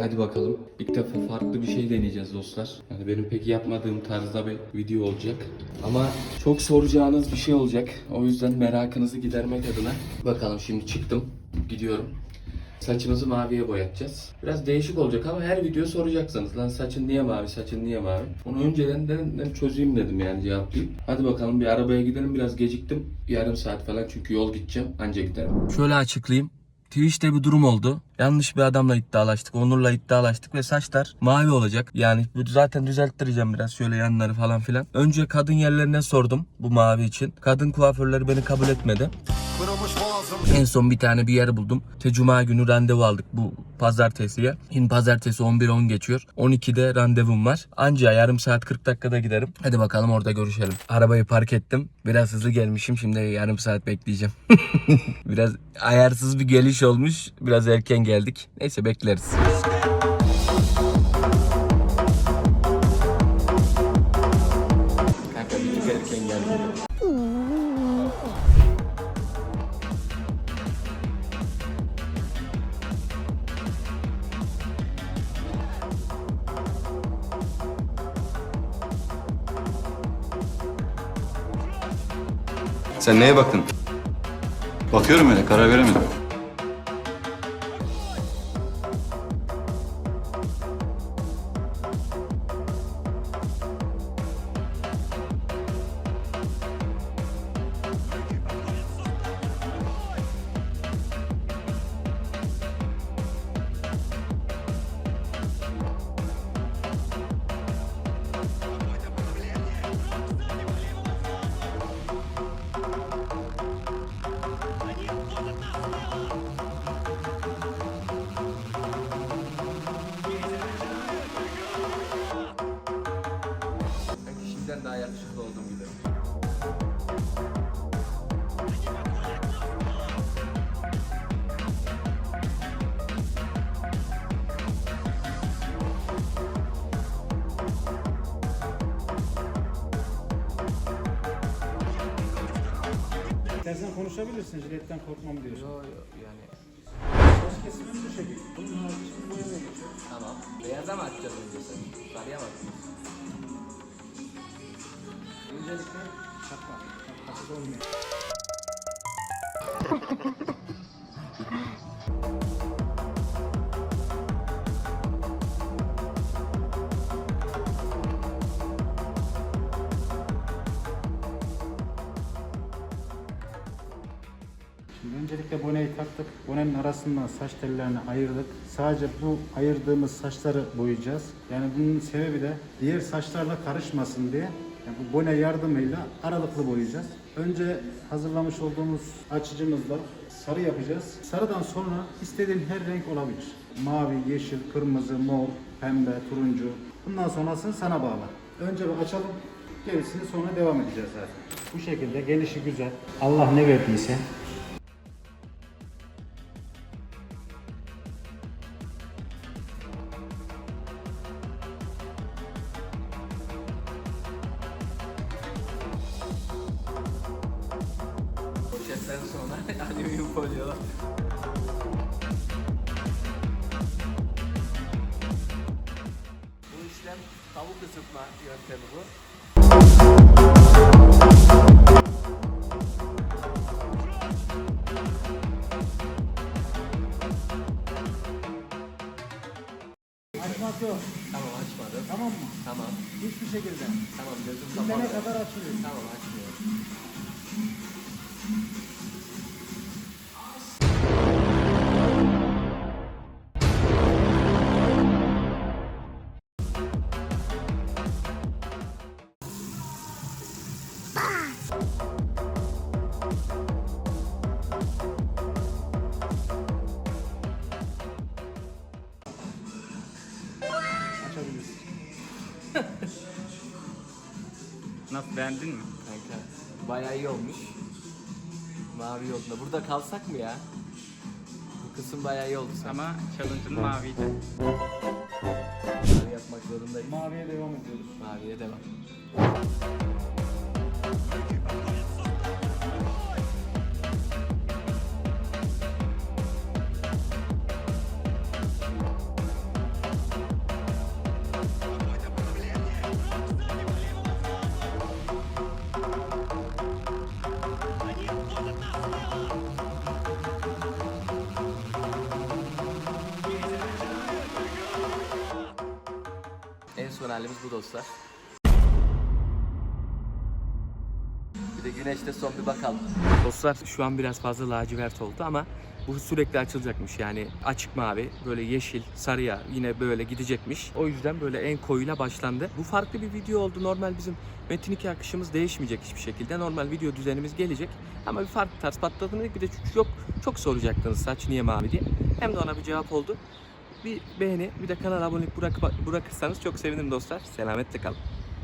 Hadi bakalım. İlk defa farklı bir şey deneyeceğiz dostlar. Yani benim pek yapmadığım tarzda bir video olacak. Ama çok soracağınız bir şey olacak. O yüzden merakınızı gidermek adına. Bakalım şimdi çıktım. Gidiyorum. Saçımızı maviye boyatacağız. Biraz değişik olacak ama her video soracaksınız. Lan saçın niye mavi, saçın niye mavi? Onu önceden de, de çözeyim dedim yani cevaplayayım. Hadi bakalım bir arabaya gidelim. Biraz geciktim. Yarım saat falan çünkü yol gideceğim. Anca giderim. Şöyle açıklayayım. Twitch'te bir durum oldu. Yanlış bir adamla iddialaştık. Onur'la iddialaştık ve saçlar mavi olacak. Yani bu zaten düzelttireceğim biraz şöyle yanları falan filan. Önce kadın yerlerine sordum bu mavi için. Kadın kuaförleri beni kabul etmedi. En son bir tane bir yer buldum. Te Cuma günü randevu aldık bu pazartesiye. Şimdi pazartesi 11.10 geçiyor. 12'de randevum var. Anca yarım saat 40 dakikada giderim. Hadi bakalım orada görüşelim. Arabayı park ettim. Biraz hızlı gelmişim. Şimdi yarım saat bekleyeceğim. Biraz ayarsız bir geliş olmuş. Biraz erken geldik. Neyse bekleriz. Kanka bir erken geldim. Sen neye baktın? Bakıyorum öyle karar veremedim. Yakışıklı oldum gibi. İstersen konuşabilirsin. Jiletten korkmam diyorsun. Yo yo yani Saç kesimi bu şekilde. Bunun haricinde boyama geçiyor. tamam. Beyaza mı atacağız önce sen? Sarıya mı atacağız? Şimdi öncelikle boneyi taktık. Bonenin arasından saç tellerini ayırdık. Sadece bu ayırdığımız saçları boyayacağız. Yani bunun sebebi de diğer saçlarla karışmasın diye yani bu bone yardımıyla aralıklı boyayacağız. Önce hazırlamış olduğumuz açıcımızla sarı yapacağız. Sarıdan sonra istediğin her renk olabilir. Mavi, yeşil, kırmızı, mor, pembe, turuncu. Bundan sonrasını sana bağlı. Önce bir açalım. Gerisini sonra devam edeceğiz zaten. Bu şekilde gelişi güzel. Allah ne verdiyse Sonra alüminyum folyo. Bu işlem tavuk ısıtma yöntemi bu. açmak yok. Tamam açmadım. Tamam mı? Tamam. Hiçbir şekilde. Tamam gözüm kapalı. kadar açılıyor. Tamam açmıyorum. Nasıl beğendin mi? Kanka bayağı iyi olmuş. Mavi yolunda. Burada kalsak mı ya? Bu kısım bayağı iyi oldu sanki. Ama challenge'ın maviydi. Mavi yapmak zorundayız. Maviye devam ediyoruz. Maviye devam. Son halimiz bu dostlar. Bir de güneşte son bir bakalım. Dostlar şu an biraz fazla lacivert oldu ama bu sürekli açılacakmış yani açık mavi böyle yeşil sarıya yine böyle gidecekmiş. O yüzden böyle en koyuyla başlandı. Bu farklı bir video oldu. Normal bizim Metin 2 akışımız değişmeyecek hiçbir şekilde. Normal video düzenimiz gelecek. Ama bir farklı tarz patladığını bir de çok çok soracaktınız saç niye mavi diye. Hem de ona bir cevap oldu. Bir beğeni bir de kanala abonelik bırak, bırakırsanız çok sevinirim dostlar. Selametle kalın.